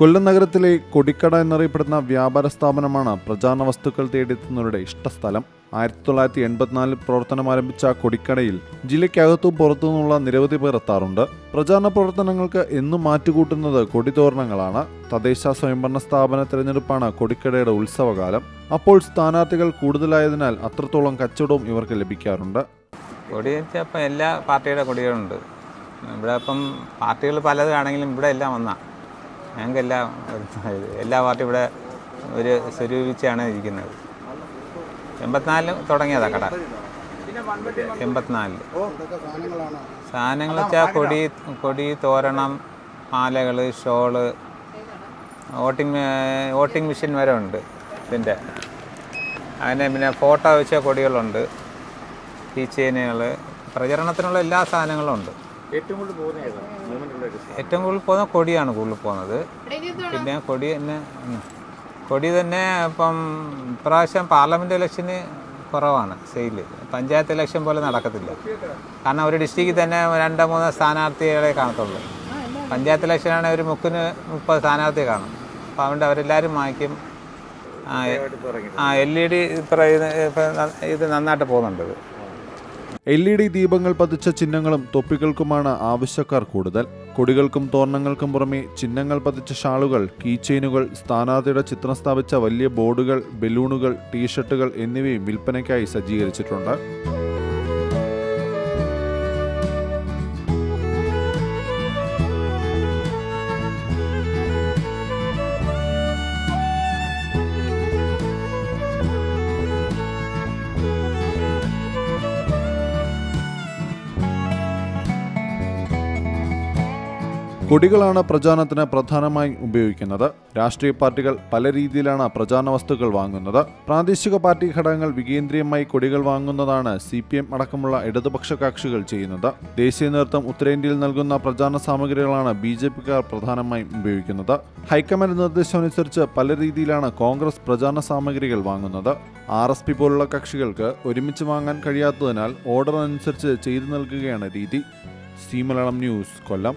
കൊല്ലം നഗരത്തിലെ കൊടിക്കട എന്നറിയപ്പെടുന്ന വ്യാപാര സ്ഥാപനമാണ് പ്രചാരണ വസ്തുക്കൾ തേടിയെത്തുന്നവരുടെ ഇഷ്ടസ്ഥലം. ആയിരത്തി തൊള്ളായിരത്തി എൺപത്തിനാലിൽ പ്രവർത്തനം ആരംഭിച്ച കൊടിക്കടയിൽ ജില്ലയ്ക്കകത്തും പുറത്തുനിന്നുള്ള നിരവധി പേർ എത്താറുണ്ട്. പ്രചാരണ പ്രവർത്തനങ്ങൾക്ക് എന്നും മാറ്റുകൂട്ടുന്നത് കൊടിതോരണങ്ങളാണ്. തദ്ദേശ സ്വയംഭരണ സ്ഥാപന തിരഞ്ഞെടുപ്പാണ് കൊടിക്കടയുടെ ഉത്സവകാലം. അപ്പോൾ സ്ഥാനാർത്ഥികൾ കൂടുതലായതിനാൽ അത്രത്തോളം കച്ചവടവും ഇവർക്ക് ലഭിക്കാറുണ്ട്. എല്ലാ പാർട്ടിയുടെ കൊടികളുണ്ട്. ഇവിടെ ഇപ്പം പാർട്ടികൾ പലതാണെങ്കിലും ഇവിടെ എല്ലാം ഒന്നാ ഞങ്ങൾക്കെല്ലാം എല്ലാ എല്ലാ പാർട്ടി ഇവിടെ ഒരു സ്വരൂപിച്ചാണ് ഇരിക്കുന്നത്. എൺപത്തിനാലിൽ തുടങ്ങിയതാ കട. എൺപത്തിനാലിൽ സാധനങ്ങൾ വെച്ചാൽ കൊടി കൊടി തോരണം മാലകൾ ഷോൾ വോട്ടിംഗ് വോട്ടിംഗ് മെഷീൻ വരെ ഉണ്ട് ഇതിന്റെ. അതിന് പിന്നെ ഫോട്ടോ വെച്ച കൊടികളുണ്ട്. കീ ചെയിനുകൾ പ്രചരണത്തിനുള്ള എല്ലാ സാധനങ്ങളും ഉണ്ട്. ഏറ്റവും കൂടുതൽ പോകുന്ന കൊടിയാണ് കൂടുതൽ പോകുന്നത്. പിന്നെ കൊടി തന്നെ കൊടി തന്നെ ഇപ്പം ഇപ്രാവശ്യം പാർലമെന്റ് ഇലക്ഷന് കുറവാണ് സെയിൽ. പഞ്ചായത്ത് ഇലക്ഷൻ പോലെ നടക്കത്തില്ല. കാരണം ഒരു ഡിസ്ട്രിക്റ്റിൽ തന്നെ രണ്ടോ മൂന്നോ സ്ഥാനാർത്ഥികളെ കാണത്തുള്ളൂ. പഞ്ചായത്ത് ഇലക്ഷനാണെങ്കിൽ ഒരു മുക്കിന് മുപ്പത് സ്ഥാനാർത്ഥി കാണും. അപ്പോൾ അതുകൊണ്ട് അവരെല്ലാവരും വാങ്ങിക്കും ആ, എൽ ഇ ഡി ഇപ്പം ഇത് നന്നായിട്ട് പോകുന്നുണ്ട് എൽ ഇ ഡി ദീപങ്ങൾ പതിച്ച ചിഹ്നങ്ങളും തൊപ്പികൾക്കുമാണ് ആവശ്യക്കാർ കൂടുതൽ. കൊടികൾക്കും തോരണങ്ങൾക്കും പുറമെ ചിഹ്നങ്ങൾ പതിച്ച ഷാളുകൾ കീ ചെയിനുകൾ സ്ഥാനാർത്ഥിയുടെ ചിത്രം സ്ഥാപിച്ച വലിയ ബോർഡുകൾ ബലൂണുകൾ ടീഷർട്ടുകൾ എന്നിവയും വിൽപ്പനയ്ക്കായി സജ്ജീകരിച്ചിട്ടുണ്ട്. കൊടികളാണ് പ്രചാരണത്തിന് പ്രധാനമായും ഉപയോഗിക്കുന്നത്. രാഷ്ട്രീയ പാർട്ടികൾ പല രീതിയിലാണ് പ്രചാരണ വസ്തുക്കൾ വാങ്ങുന്നത്. പ്രാദേശിക പാർട്ടി ഘടകങ്ങൾ വികേന്ദ്രീയമായി കൊടികൾ വാങ്ങുന്നതാണ് സി പി എം അടക്കമുള്ള ഇടതുപക്ഷ കക്ഷികൾ ചെയ്യുന്നത്. ദേശീയ നേതൃത്വം ഉത്തരേന്ത്യയിൽ നൽകുന്ന പ്രചാരണ സാമഗ്രികളാണ് ബി ജെ പിക്കാർ പ്രധാനമായും ഉപയോഗിക്കുന്നത്. ഹൈക്കമാൻഡ് നിർദ്ദേശമനുസരിച്ച് പല രീതിയിലാണ് കോൺഗ്രസ് പ്രചാരണ സാമഗ്രികൾ വാങ്ങുന്നത്. ആർ എസ് പി പോലുള്ള കക്ഷികൾക്ക് ഒരുമിച്ച് വാങ്ങാൻ കഴിയാത്തതിനാൽ ഓർഡർ അനുസരിച്ച് ചെയ്തു നൽകുകയാണ് രീതി. C Malayalam news Kollam.